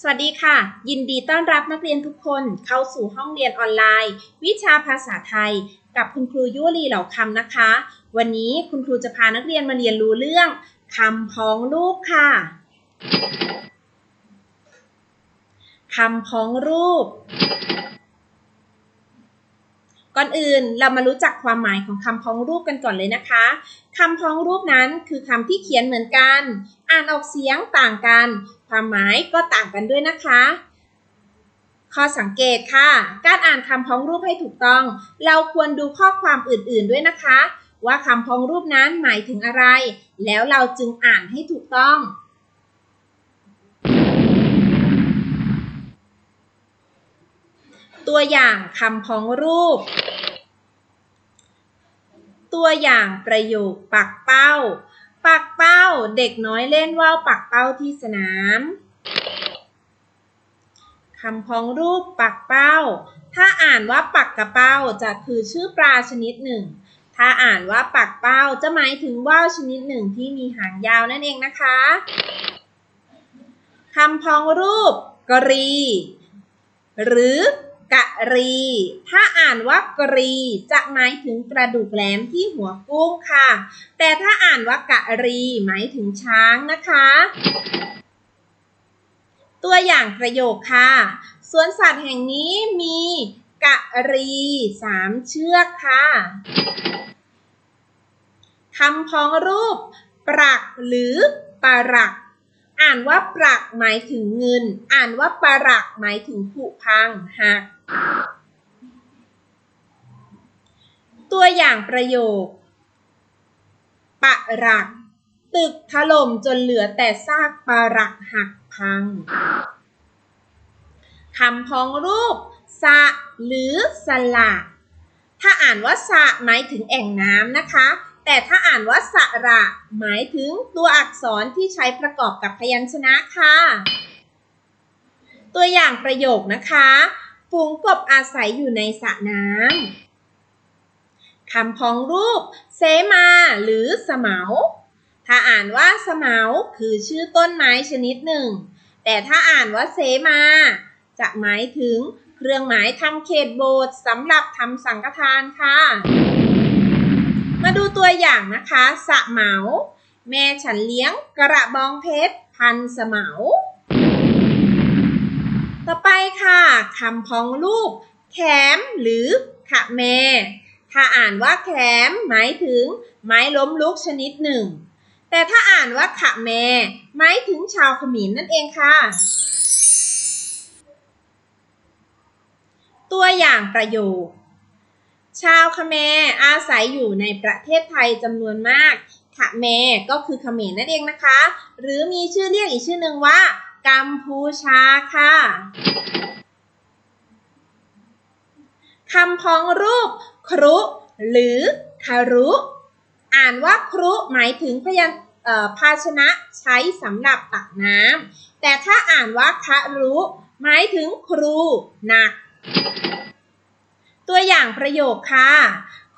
สวัสดีค่ะ ยินดีต้อนรับนักเรียนทุกคนเข้าสู่ห้องเรียนออนไลน์ วิชาภาษาไทย กับคุณครูยุวลีเหล่าคำนะคะ วันนี้คุณครูจะพานักเรียนมาเรียนรู้เรื่องคำพ้องรูปค่ะคำพ้องรูป ก่อนอื่นเรามารู้จักความหมายของคำพ้องรูปกันก่อนเลยนะคะคำพ้องรูปนั้นคือคำที่เขียนเหมือนกัน อ่านออกเสียงต่างกัน ความหมายก็ต่างกันด้วยนะคะ ข้อสังเกตค่ะ การอ่านคำพ้องรูปให้ถูกต้อง เราควรดูข้อความอื่นๆด้วยนะคะ ว่าคำพ้องรูปนั้นหมายถึงอะไร แล้วเราจึงอ่านให้ถูกต้อง ตัวอย่างคำพ้องรูป ตัวอย่างประโยคปักเป้า ปักเป้าเด็กน้อยเล่นว่าวปักเป้าที่สนามคำพ้องรูปปักเป้า ถ้าอ่านว่าปักกระเป้าจะคือชื่อปลาชนิดหนึ่ง ถ้าอ่านว่าปักเป้าจะหมายถึงว่าวชนิดหนึ่งที่มีหางยาวนั่นเองนะคะคำพ้องรูปกรี หรือ กะรี ถ้าอ่านว่ากรี จะหมายถึงกระดูกแหลมที่หัวกุ้งค่ะ แต่ถ้าอ่านว่ากะรี หมายถึงช้างนะคะ ตัวอย่างประโยคค่ะ สวนสัตว์แห่งนี้มีกะรีสามเชือกค่ะคำพ้องรูป ปรักหรือปรัก อ่านว่าปรักหมายถึงเงิน อ่านว่าปรักหมายถึงผุพังหัก ตัวอย่างประโยค ปรัก ตึกถล่มจนเหลือแต่ซากปรักหักพังคำพ้องรูป สะ หรือสละ ถ้าอ่านว่าสะหมายถึงแอ่งน้ำนะคะ แต่ถ้าอ่านว่าสระ หมายถึงตัวอักษรที่ใช้ประกอบกับพยัญชนะค่ะ ตัวอย่างประโยคนะคะฝูงกบอาศัยอยู่ในสระน้ำคำพ้องรูป เสมาหรือสมเหาถ้าอ่านว่าสมเหาคือชื่อต้นไม้ชนิดหนึ่ง แต่ถ้าอ่านว่าเสมา จะหมายถึงเครื่องหมายทำเขตโบสถ์สำหรับทำสังฆทานค่ะ ดูตัวอย่างนะคะ สะเหมา แม่ฉันเลี้ยงกระบองเพชรพันสะเหมา ต่อไปค่ะคำพ้องรูปแขมหรือขะแม ถ้าอ่านว่าแขมหมายถึง ไม้ล้มลุกชนิดหนึ่ง แต่ถ้าอ่านว่าขะแมหมายถึงชาวขมรนั่นเองค่ะ ตัวอย่างประโยค ชาวคแมรอาศัยอยู่ในประเทศไทยจำนวนมากขะแมก็คือเมรนั่นเองนะคะ หรือมีชื่อเรียกอีกชื่อหนึ่งว่า กัมพูชาค่ะคำพ้องรูป ครุ หรือคารุ อ่านว่าครุหมายถึงพยัญภาชนะใช้สำหรับตักน้ำแต่ถ้าอ่านว่าคารุหมายถึงครูหนัก ตัวอย่างประโยคค่ะ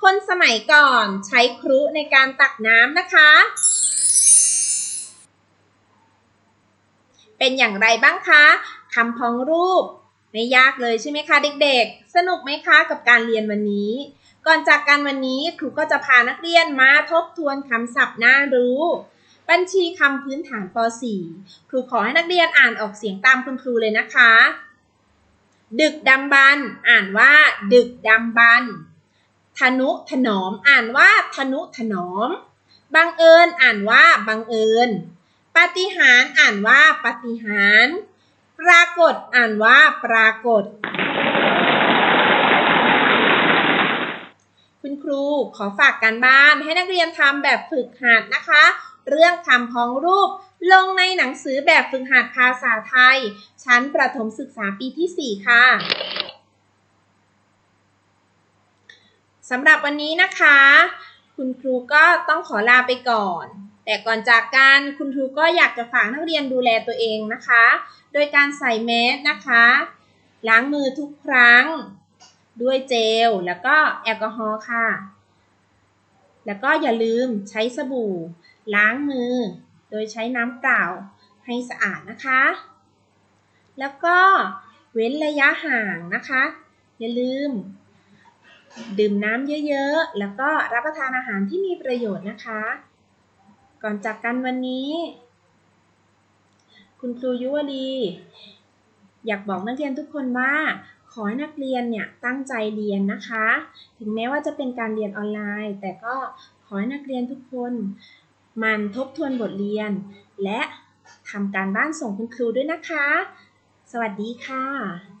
คนสมัยก่อนใช้ครุในการตักน้ำนะคะ เป็นอย่างไรบ้างคะคำพ้องรูป ไม่ยากเลยใช่ไหมคะเด็กๆ สนุกไหมคะกับการเรียนวันนี้ ก่อนจากการวันนี้ครูก็จะพานักเรียนมาทบทวนคำศัพท์น่ารู้ บัญชีคำพื้นฐานป .4 ครูขอให้นักเรียนอ่านออกเสียงตามคุณครูเลยนะคะ ดึกดำบันอ่านว่า ดึกดำบันทนุถนอม อ่านว่าทนุถนอม บังเอิญ อ่านว่าบังเอิญ ปาฏิหาริย์ อ่านว่าปาฏิหาริย์ ปรากฏ อ่านว่าปรากฏ คุณครูขอฝากการบ้านให้นักเรียนทำแบบฝึกหัดนะคะ เรื่องคำพ้องรูป ลงในหนังสือแบบฝึกหัดภาษาไทย ชั้นประถมศึกษาปีที่ 4 ค่ะสำหรับวันนี้นะคะ คุณครูก็ต้องขอลาไปก่อน แต่ก่อนจากกันคุณครูก็อยากจะฝากนักเรียนดูแลตัวเองนะคะ โดยการใส่แมสนะคะ ล้างมือทุกครั้ง ด้วยเจลแล้วก็แอลกอฮอล์ค่ะ แล้วก็อย่าลืมใช้สบู่ ล้างมือ โดยใช้น้ำเปล่าให้สะอาดนะคะ แล้วก็เว้นระยะห่างนะคะ อย่าลืม ดื่มน้ำเยอะๆ แล้วก็รับประทานอาหารที่มีประโยชน์นะคะ ก่อนจากกันวันนี้ คุณครูยุวลีอยากบอกนักเรียนทุกคนว่า ขอให้นักเรียนเนี่ยตั้งใจเรียนนะคะ ถึงแม้ว่าจะเป็นการเรียนออนไลน์ แต่ก็ขอให้นักเรียนทุกคน มันทบทวนบทเรียน และทำการบ้านส่งคุณครูด้วยนะคะ สวัสดีค่ะ